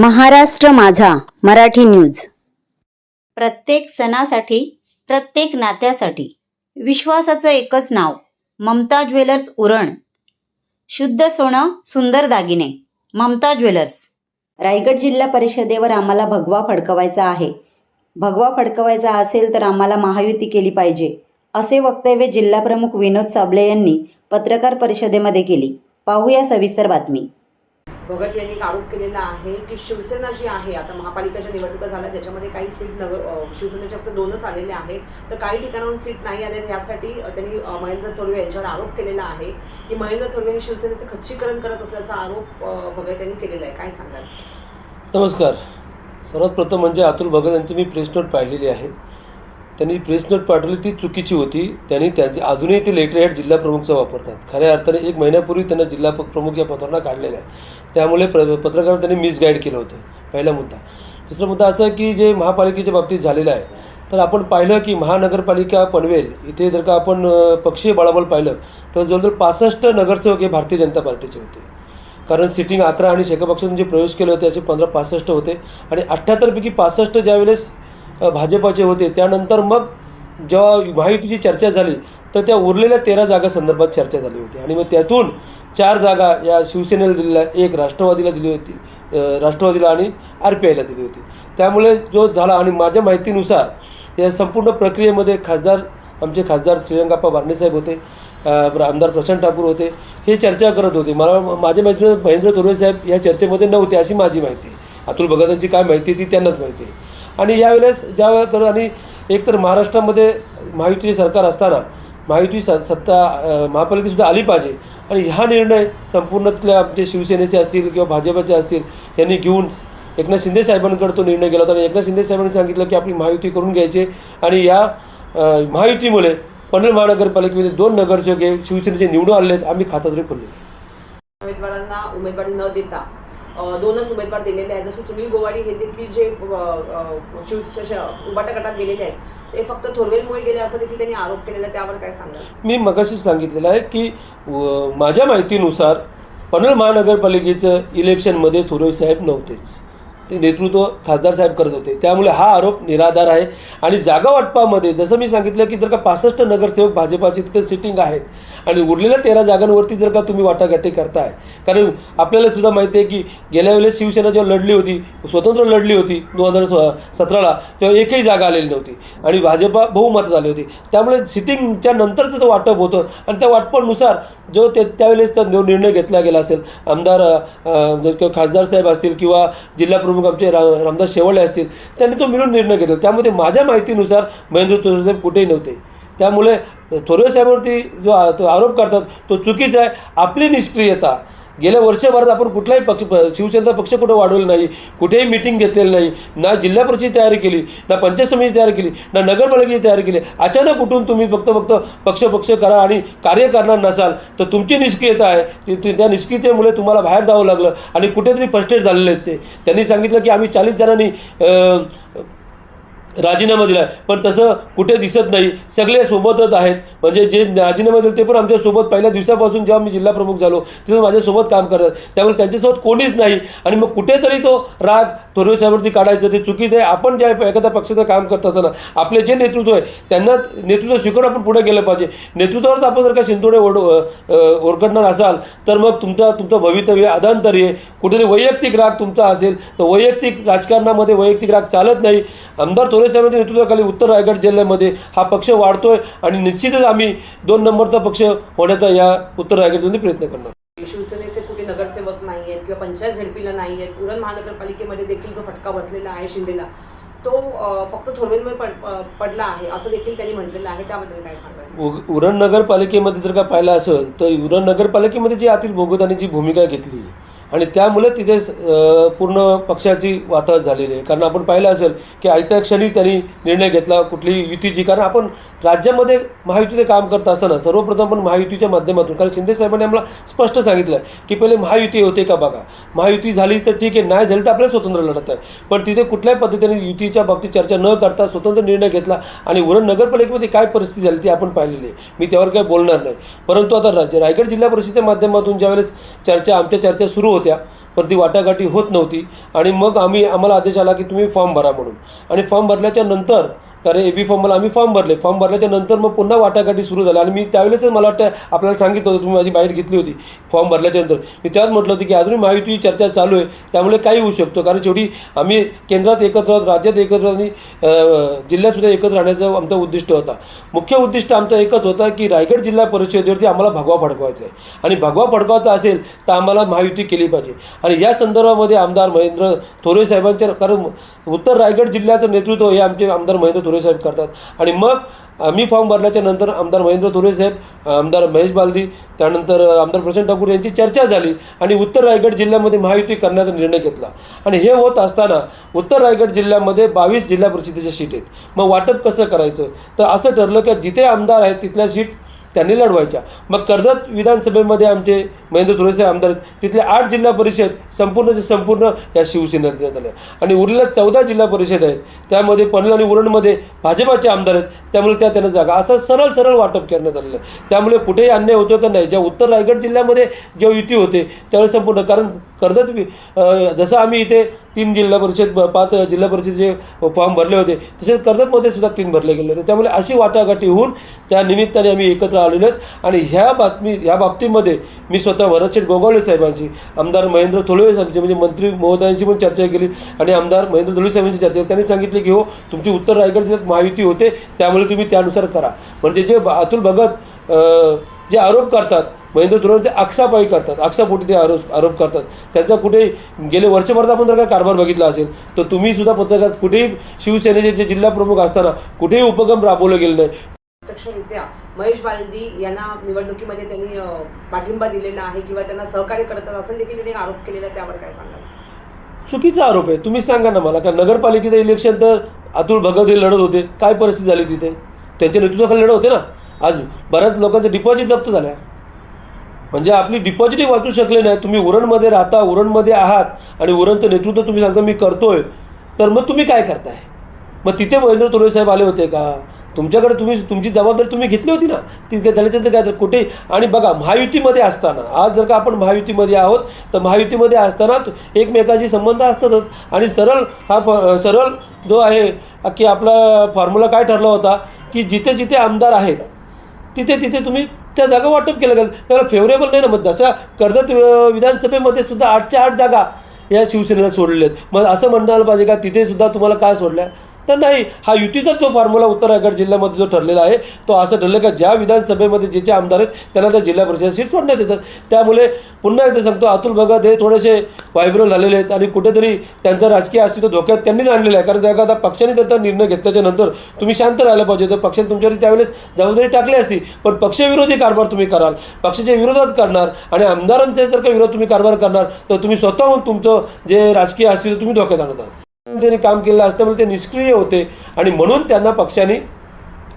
महाराष्ट्र माझा मराठी न्यूज. प्रत्येक सणासाठी प्रत्येक नात्यासाठी विश्वासाचं एकच नाव ममता ज्वेलर्स उरण. शुद्ध सोनं सुंदर दागिने ममता ज्वेलर्स. रायगड जिल्हा परिषदेवर आम्हाला भगवा फडकवायचा आहे. भगवा फडकवायचा असेल तर आम्हाला महायुती केली पाहिजे असे वक्तव्य जिल्हाप्रमुख विनोद साबळे यांनी पत्रकार परिषदेमध्ये केली. पाहूया सविस्तर बातमी. भगत यांनी एक आरोप केलेला आहे की शिवसेना जी आहे आता महापालिकेच्या निवडणुका झाल्या त्याच्यामध्ये काही सीट नगर शिवसेनेच्या फक्त दोनच आलेले आहेत. तर काही ठिकाणाहून सीट नाही आले यासाठी त्यांनी महेंद्र थोरवे यांच्यावर आरोप केलेला आहे की महेंद्र थोरवे हे शिवसेनेचे खच्चीकरण करत असल्याचा आरोप भगत यांनी केलेला आहे. काय सांगाल? नमस्कार. सर्वात प्रथम म्हणजे अतुल भगत यांची मी प्रेस नोट पाहिलेली आहे. त्यांनी प्रेस नोट पाठवली ती चुकीची होती. त्यांनी त्यांचे अजूनही ते लेटर हेड जिल्हा प्रमुखचा वापरतात. खऱ्या अर्थाने एक महिन्यापूर्वी त्यांना जिल्हा प्रमुख या पत्रांना काढलेलं आहे. त्यामुळे प्र पत्रकार त्यांनी मिसगाईड केलं होतं. पहिला मुद्दा. दुसरा मुद्दा असा आहे की जे महापालिकेच्या बाबतीत झालेलं आहे तर आपण पाहिलं की महानगरपालिका पनवेल इथे जर का आपण पक्षीय बळाबळ पाहिलं तर जवळजवळ पासष्ट नगरसेवक हे भारतीय जनता पार्टीचे होते. कारण सिटिंग अकरा आणि शेका पक्षातून जे प्रवेश केले होते असे पंधरा पासष्ट होते. आणि अठ्ठ्याहत्तरपैकी पासष्ट ज्यावेळेस भाजपाचे होते. त्यानंतर मग जेव्हा महायुतीची चर्चा झाली तर त्या उरलेल्या तेरा जागा संदर्भात चर्चा झाली होती. आणि मग त्यातून चार जागा या शिवसेनेला दिलेल्या एक राष्ट्रवादीला दिली होती राष्ट्रवादीला आणि आर पी आयला दिली होती. त्यामुळे जो झाला आणि माझ्या माहितीनुसार या संपूर्ण प्रक्रियेमध्ये खासदार आमचे खासदार श्रीरंगाप्पा बारणेसाहेब होते आमदार प्रशांत ठाकूर होते हे चर्चा करत होते. मला माझ्या माहितीनं महेंद्र थोरवे साहेब या चर्चेमध्ये नव्हते अशी माझी माहिती. अतुल भगतांची काय माहिती ती त्यांनाच माहिती आहे. आणि यावेळेस ज्या कर आणि एकतर महाराष्ट्रामध्ये महायुतीचे सरकार असताना महायुती स सत्ता अ, महापालिकेसुद्धा आली पाहिजे. आणि हा निर्णय संपूर्ण तिथल्या आमचे शिवसेनेचे असतील किंवा भाजपचे असतील यांनी घेऊन एकनाथ शिंदे साहेबांकडे तो निर्णय गेला होता. आणि एकनाथ शिंदे साहेबांनी सांगितलं की आपली महायुती करून घ्यायची. आणि या महायुतीमुळे पनवेल महानगरपालिकेमध्ये दोन नगरसेवक हे शिवसेनेचे निवडून आले आहेत. आम्ही खातातरी खोलले उमेदवारांना उमेदवारी न देता दोनच उमेदवार दिलेले आहेत. जसे सुनील गोवाडी हे देखील जे अं, गटात गेलेले आहेत ते फक्त थोरवेलमुळे गेले असं देखील त्यांनी आरोप केलेला आहे त्यावर काय सांगा मी मगाशी सांगितलेलं आहे की माझ्या माहितीनुसार पनवेल महानगरपालिकेचं इलेक्शनमध्ये थोरवे साहेब नव्हतेच. ते नेतृत्व खासदार साहेब करत होते. त्यामुळे हा आरोप निराधार आहे. आणि जागा वाटपामध्ये जसं मी सांगितलं की जर का पासष्ट नगरसेवक भाजपाचे तिथे सिटिंग आहेत आणि उरलेल्या तेरा जागांवरती जर का तुम्ही वाटाघाटी करताय कारण आपल्याला सुद्धा माहिती आहे की गेल्या वेळेस शिवसेना जेव्हा लढली होती स्वतंत्र लढली होती दोन हजार स सतराला तेव्हा एकही जागा आलेली नव्हती. आणि भाजपा बहुमतात आली होती. त्यामुळे सिटिंगच्या नंतरचं तो वाटप होतं आणि त्या वाटपानुसार जो ते त्यावेळेस जो निर्णय घेतला गेला असेल आमदार किंवा खासदार साहेब असतील किंवा जिल्हा प्रमुख आमचे रा रामदास शेवळे असतील त्यांनी तो मिळून निर्णय घेतला. त्यामध्ये माझ्या माहितीनुसार महेंद्र थोरवे साहेब कुठेही नव्हते. त्यामुळे थोरवे साहेबांवरती जो तो आरोप करतात तो चुकीचा आहे. आपली निष्क्रियता गेल्या वर्षभरात आपण कुठलाही पक्ष प- शिवसेनेचा पक्ष कुठं वाढवलं नाही कुठेही मिटिंग घेतलेली नाही ना जिल्हा परिषद तयारी केली ना पंचायत समिती तयार केली ना नगरपालिकेची तयारी केली अचानक उठून तुम्ही फक्त फक्त पक्ष पक्ष करा आणि कार्य करणार नसाल तर तुमची निष्क्रियता आहे. ती त्या निष्क्रियतेमुळे तुम्हाला बाहेर जावं लागलं आणि कुठेतरी फ्रस्ट्रेट झालेले आहेत ते. त्यांनी सांगितलं की आम्ही चाळीस जणांनी राजीनामा दिला आहे पण तसं कुठे दिसत नाही. सगळे सोबतच आहेत. म्हणजे जे राजीनामा दिले ते पण आमच्यासोबत पहिल्या दिवसापासून जेव्हा मी जिल्हा प्रमुख झालो तिथून माझ्यासोबत काम करतात. त्यामुळे त्यांच्यासोबत कोणीच नाही. आणि मग कुठेतरी तो राग थोरवे साहेबांवरती काढायचं ते चुकीचं आहे. आपण ज्या एखाद्या पक्षाचं काम करत असताना आपले जे नेतृत्व आहे त्यांना नेतृत्व स्वीकारून आपण पुढे गेलं पाहिजे. नेतृत्वावरच आपण जर का शिंतोडे ओढ ओरकडणार असाल तर मग तुमचा तुमचं भवितव्य अदांतरी आहे. कुठेतरी वैयक्तिक राग तुमचा असेल तर वैयक्तिक राजकारणामध्ये वैयक्तिक राग चालत नाही. आमदार साहेबांच्या नेतृत्वाखाली उत्तर रायगड जिल्ह्यामध्ये हा पक्ष वाढतोय आणि निश्चितच आम्ही दोन नंबरचा पक्ष होण्याचा या उत्तर रायगड जिल्ह्यात प्रयत्न करणार. शिवसेनेचे कुठे नगरसेवक नाही आहेत किंवा पंचायत झेडपीला नाही आहेत उरण महानगरपालिकेमध्ये देखील जो फटका बसलेला आहे शिंदेला. तो फक्त थोरवेलमुळे पड पडला आहे असं देखील त्यांनी म्हटलेलं आहे. त्याबद्दल काय सांगाल? उ- उरण नगरपालिकेमध्ये जर का पाहिलं असेल तर उरण नगरपालिकेमध्ये जी अतिल भोगतांनी जी भूमिका घेतली आणि त्यामुळे तिथे पूर्ण पक्षाची वाताहत झालेली आहे. कारण आपण पाहिलं असेल की आयत्या क्षणी त्यांनी निर्णय घेतला कुठली युतीची कारण आपण राज्यामध्ये महायुतीचे काम करत असताना सर्वप्रथम आपण महायुतीच्या माध्यमातून कारण शिंदे साहेबांनी आम्हाला स्पष्ट सांगितलं की पहिले महायुती होते का बघा? महायुती झाली तर ठीक आहे नाही झाली तर आपल्याला स्वतंत्र लढत आहे. पण तिथे कुठल्याही पद्धतीने युतीच्या बाबतीत चर्चा न करता स्वतंत्र निर्णय घेतला आणि उरण नगरपालिकेमध्ये काय परिस्थिती झाली ती आपण पाहिलेली आहे. मी त्यावर काही बोलणार नाही. परंतु आता राज्य रायगड जिल्हा परिषदेच्या माध्यमातून ज्यावेळेस चर्चा आमच्या चर्चा सुरू होत्या पण ती वाटाघाटी होत नव्हती. आणि मग आम्ही आम्हाला आदेश आला की तुम्ही फॉर्म भरा म्हणून. आणि फॉर्म भरल्याच्या नंतर कारण ए बी फॉर्मला आम्ही फॉर्म भरले. फॉर्म भरल्याच्या नंतर मग पुन्हा वाटाघाटी सुरू झाल्या. आणि मी त्यावेळेसच मला वाटतं आपल्याला सांगितलं होतं तुम्ही माझी बाईट घेतली होती. फॉर्म भरल्याच्या नंतर. मी त्यात म्हटलं होतं की अजूनही महायुतीची चर्चा चालू आहे. त्यामुळे काही होऊ शकतो. कारण शेवटी आम्ही केंद्रात एकत्र आहोत राज्यात एकत्र आणि जिल्ह्यातसुद्धा एकत्र राहण्याचं आमचं उद्दिष्ट होता. मुख्य उद्दिष्ट आमचं एकच होतं की रायगड जिल्हा परिषदेवरती आम्हाला भगवा फडकवायचा आहे. आणि भगवा फडकवायचा असेल तर आम्हाला महायुती केली पाहिजे. आणि या संदर्भामध्ये आमदार महेंद्र थोरे साहेबांच्या कारण उत्तर रायगड जिल्ह्याचं नेतृत्व हे आमचे आमदार महेंद्र तुरे साहेब करतात. आणि मग आम्ही फॉर्म भरल्याच्या नंतर आमदार महेंद्र तुरेसाहेब साहेब आमदार महेश बालदी त्यानंतर आमदार प्रशांत ठाकूर यांची चर्चा झाली आणि उत्तर रायगड जिल्ह्यामध्ये महायुती करण्याचा निर्णय घेतला. आणि हे होत असताना उत्तर रायगड जिल्ह्यामध्ये बावीस जिल्हा परिषदेच्या सीट आहेत. मग वाटप कसं करायचं? तर असं ठरलं की जिथे आमदार आहेत तिथल्या सीट त्यांनी लढवायच्या. मग कर्जत विधानसभेमध्ये आमचे महेंद्र थोरेसे आमदार आहेत. तिथले आठ जिल्हा परिषद संपूर्णचे संपूर्ण या शिवसेनेत देण्यात आल्या आणि उरलेल्या चौदा जिल्हा परिषद आहेत. त्यामध्ये पनवेल आणि उरणमध्ये भाजपाचे आमदार आहेत. त्यामुळे त्या त्यांना जागा. असं सरळ सरळ वाटप करण्यात आलेलं आहे. त्यामुळे कुठेही अन्याय होतो का नाही? ज्या उत्तर रायगड जिल्ह्यामध्ये जेव्हा युती होते त्यावेळेस संपूर्ण. कारण कर्जत जसं आम्ही इथे तीन जिल्हा परिषद पाच जिल्हा परिषदेचे फॉर्म भरले होते तसेच कर्जतमध्ये सुद्धा तीन भरले गेले होते. त्यामुळे अशी वाटाघाटी होऊन त्या निमित्ताने आम्ही एकत्र आलेलो आहेत. आणि ह्या बातमी ह्या बाबतीमध्ये मी स्वतः भरतशेठ गोगावले साहेबांची आमदार महेंद्र थोलवे साहेबांची म्हणजे मंत्री महोदयांची पण चर्चा केली. आणि आमदार महेंद्र थोलवे साहेबांची चर्चा केली. त्यांनी सांगितले की हो तुमची उत्तर रायगड जिल्ह्यात महायुती होते त्यामुळे तुम्ही त्यानुसार करा. म्हणजे जे अतुल भगत जे आरोप करतात महेंद्र थोरात आक्षापायी करतात आक्षापोटी ते आरोप आरोप करतात. त्यांचा कुठे गेले वर्षभरात आपण जर का कारभार बघितला असेल तर तुम्ही सुद्धा पत्रकार कुठेही शिवसेनेचे जे जिल्हा प्रमुख असताना कुठेही उपक्रम राबवलं गेलं नाही. प्रत्यक्षरित्या महेश बालदी यांना निवडणुकीमध्ये त्यांनी पाठिंबा दिलेला आहे किंवा त्यांना सहकार्य करतात असं देखील त्यांनी आरोप केलेला आहे त्यावर काय सांगाल? चुकीचा आरोप आहे. तुम्ही सांगा ना मला कारण नगरपालिकेचं इलेक्शन तर अतुल भगत हे लढत होते. काय परिस्थिती झाली तिथे? त्यांच्या नेतृत्वाखाली लढत होते ना? आज बऱ्याच लोकांचे डिपॉझिट जप्त झाल्या. म्हणजे आपली डिपॉझिटही वाचू शकले नाही. तुम्ही उरणमध्ये राहता उरणमध्ये आहात आणि उरणचं नेतृत्व तुम्ही सांगता मी करतोय. तर मग तुम्ही काय करताय? मग तिथे महेंद्र तुरे साहेब आले होते का? तुमच्याकडे तुम्ही तुमची जबाबदारी तुम्ही घेतली होती ना ती काय तर काय तर कुठे? आणि बघा महायुतीमध्ये असताना आज जर का आपण महायुतीमध्ये आहोत तर महायुतीमध्ये असताना तो- संबंध असतातच आणि सरळ हा सरळ जो आहे की आपला फॉर्म्युला काय ठरला होता की जिथे जिथे आमदार आहेत तिथे तिथे तुम्ही त्या जागा वाटप केलं गेलं त्याला फेवरेबल नाही ना मग जसं कर्जत विधानसभेमध्ये सुद्धा आठच्या आठ जागा या शिवसेनेला सोडलेल्या आहेत. मग असं म्हणायला पाहिजे का तिथे सुद्धा तुम्हाला काय सोडल्या? तर नाही हा युतीचाच जो फॉर्म्युला उत्तर रायगड जिल्ह्यामध्ये जो ठरलेला आहे तो असं ठरलं का ज्या विधानसभेमध्ये जे जे आमदार आहेत त्यांना त्या जिल्हा परिषद सीट सोडण्यात येतात. त्यामुळे पुन्हा एकदा सांगतो अतुल भगत हे थोडेसे व्हायब्रल झालेले आहेत आणि कुठेतरी त्यांचं राजकीय अस्तित्व धोक्यात त्यांनीच आणलेलं आहे. कारण त्या एखादा पक्षाने त्यांचा निर्णय घेतल्याच्या नंतर तुम्ही शांत राहायला पाहिजे. तर पक्षाने तुमच्यावरती त्यावेळेस जबाबदारी टाकली असती पण पक्षविरोधी कारभार तुम्ही कराल. पक्षाच्या विरोधात करणार आणि आमदारांच्या जर का विरोध तुम्ही कारभार करणार तर तुम्ही स्वतःहून तुमचं जे राजकीय अस्तित्व तुम्ही धोक्यात आणत आहात. त्यांनी काम केलं असल्यामुळे ते निष्क्रिय होते. आणि म्हणून त्यांना पक्षाने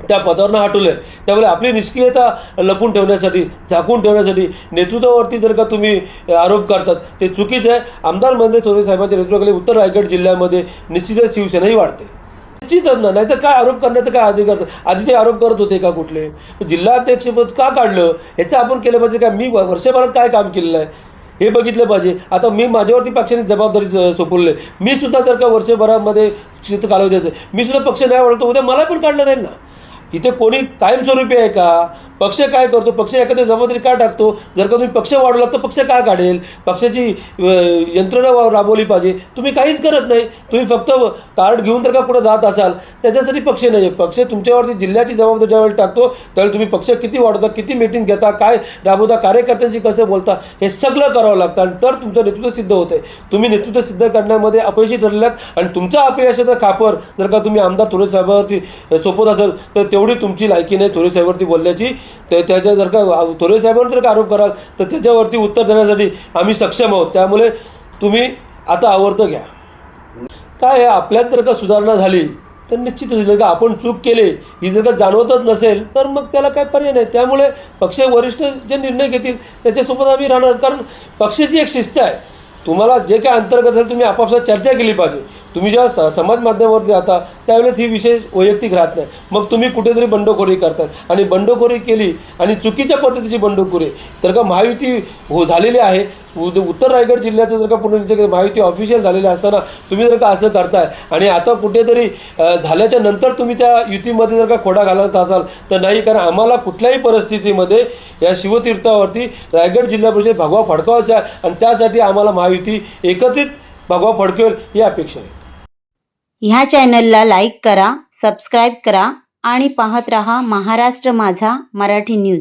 त्या पदावरनं हटवलं आहे त्यामुळे आपली निष्क्रियता लपून ठेवण्यासाठी झाकून ठेवण्यासाठी नेतृत्वावरती जर का तुम्ही आरोप करतात ते चुकीचं आहे. आमदार महेंद्र थोरे साहेबांच्या नेतृत्वाखाली उत्तर रायगड जिल्ह्यामध्ये निश्चितच शिवसेनाही वाढते. निश्चितच ना नाही तर काय आरोप करण्याचं काय अधिकार? आधी ते आरोप करत होते का कुठले? जिल्हा अध्यक्षपद का काढलं? ह्याचं आपण केलं पाहिजे का? मी वर्षभरात काय काम केलेलं आहे? हे बघितलं पाहिजे. आता मी माझ्यावरती पक्षाने जबाबदारी ज- सोपवली आहे. मी सुद्धा जर का वर्षभरामध्ये चित्र कालावधीचं मी सुद्धा पक्ष नाही वळतो उद्या मला पण काढलं जाईल ना. इथे कोणी कायमस्वरूपी आहे का? पक्ष काय करतो? पक्ष एखाद्या जबाबदारी का टाकतो? जर का तुम्ही पक्ष वाढवला तर पक्ष का काढेल पक्षाची यंत्रणा राबवली पाहिजे. तुम्ही काहीच करत नाही. तुम्ही फक्त कार्ड घेऊन जर का कुठं जात असाल त्याच्यासाठी पक्ष नाही आहे पक्ष तुमच्यावरती जिल्ह्याची जबाबदारी ज्यावेळी टाकतो त्यावेळी तुम्ही पक्ष किती वाढवता किती मीटिंग घेता काय राबवता कार्यकर्त्यांशी कसं बोलता हे सगळं करावं लागतं. आणि तर तुमचं नेतृत्व सिद्ध होतं आहे तुम्ही नेतृत्व सिद्ध करण्यामध्ये अपयशी ठरल्यात आणि तुमचा अपयशाचा खापर जर का तुम्ही आमदार थोरे साहेबावरती सोपत असेल तर तेवढी तुमची लायकी नाही थोरे साहेबांवरती बोलण्याची. तर त्याच्या जर का थोरे साहेबांवर जर का आरोप कराल तर त्याच्यावरती उत्तर देण्यासाठी आम्ही सक्षम आहोत. त्यामुळे तुम्ही आता आवर्त घ्या. काय आहे? आपल्यात जर का सुधारणा झाली तर निश्चितच जर का आपण चूक केली ही जर का जाणवतच नसेल तर मग त्याला काय पर्याय नाही. त्यामुळे पक्ष वरिष्ठ जे निर्णय घेतील त्याच्यासोबत आम्ही राहणार. कारण पक्षाची एक शिस्त आहे. तुम्हाला जे काय अंतर्गत असेल तुम्ही आपापसात चर्चा केली पाहिजे. तुम्ही जेव्हा स समाज माध्यमावरती जाता त्यावेळेस ही विशेष वैयक्तिक राहत नाही. मग तुम्ही कुठेतरी बंडखोरी करतात. आणि बंडखोरी केली आणि चुकीच्या पद्धतीची बंडखोरी. तर का महायुती हो झालेली आहे. उद उत्तर रायगड जिल्ह्याचं जर का पूर्ण महायुती ऑफिशियल झालेले असताना तुम्ही जर का असं करताय आणि आता कुठेतरी झाल्याच्यानंतर तुम्ही त्या युतीमध्ये जर का खोडा घालत असाल तर नाही कारण आम्हाला कुठल्याही परिस्थितीमध्ये या शिवतीर्थावरती रायगड जिल्हा परिषद भगवा फडकावायचा आहे आणि त्यासाठी आम्हाला महायुती एकत्रित भगवा फडकेल ही अपेक्षा आहे. ह्या चॅनलला लाईक करा सबस्क्राईब करा आणि पाहत रहा महाराष्ट्र माझा मराठी न्यूज